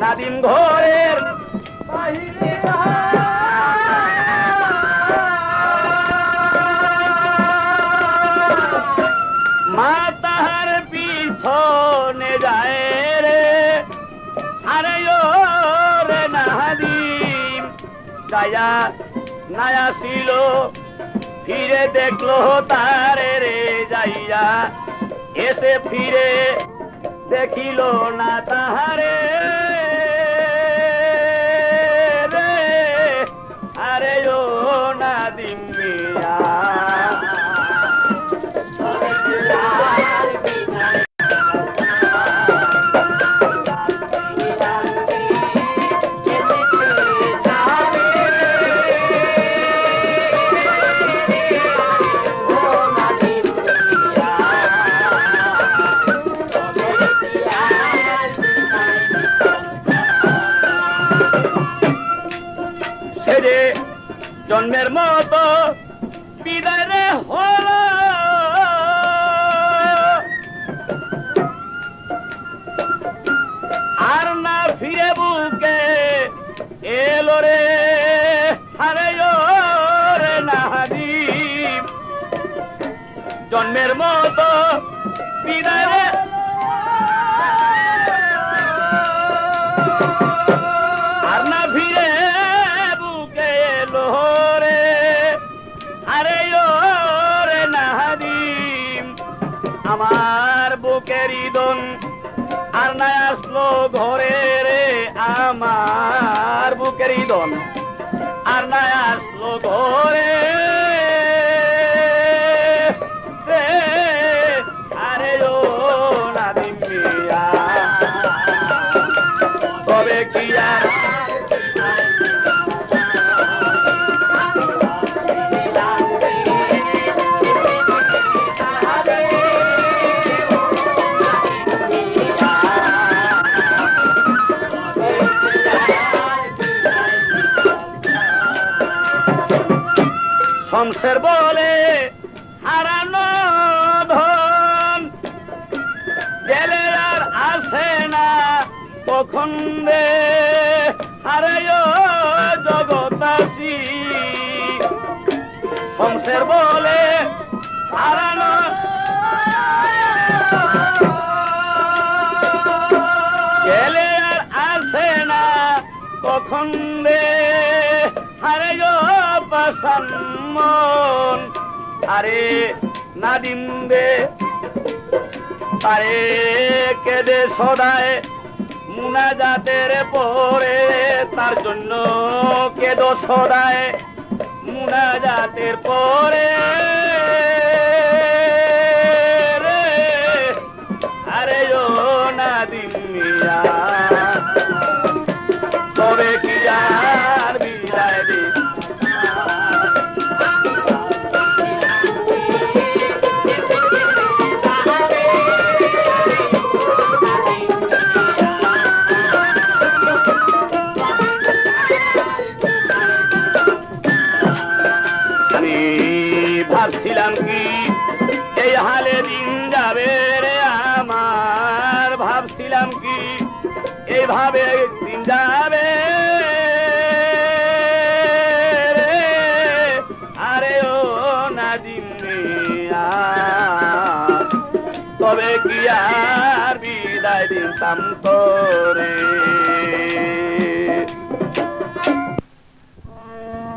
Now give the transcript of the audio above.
নাদিম ঘরের মা তাহার পিছনে যায় রে। আরে রে নাহাদিম গায়া নায়া ছিল। ফিরে দেখল তারে রে যাইয়া এসে ফিরে দেখিল না তাহারে। নাদিম জন্মের মতো বিদায় রে হলো আর না ফিরে বুকে এলো রে ও রে নাহাদিম। জন্মের মতো বিদায় রে আমার বুকের ইদন আর না আসলো ঘরে রে আমার বুকের ইদন আর না আসলো ঘরে আরে ও তবে কি আর শমশের বলে, হারানো ধন। গেলে আর আসে না কখন রে? ও জগতাসী। শমশের বলে, হারানো গেলে আর আসে না কখন রে? আরে গো পাশান আরে নাদিম আরে কেদে সদায় মুনা জাতের পরে, তার জন্য কেদো সদায় মুনা জাতের পরে। ভাবছিলাম কি? এই হালে দিন যাবে রে আমার ভাবছিলাম কি? এইভাবে দিন যাবে। আরে ও মিয়া, তবে কি আর বিদায় দিতাম তোরে?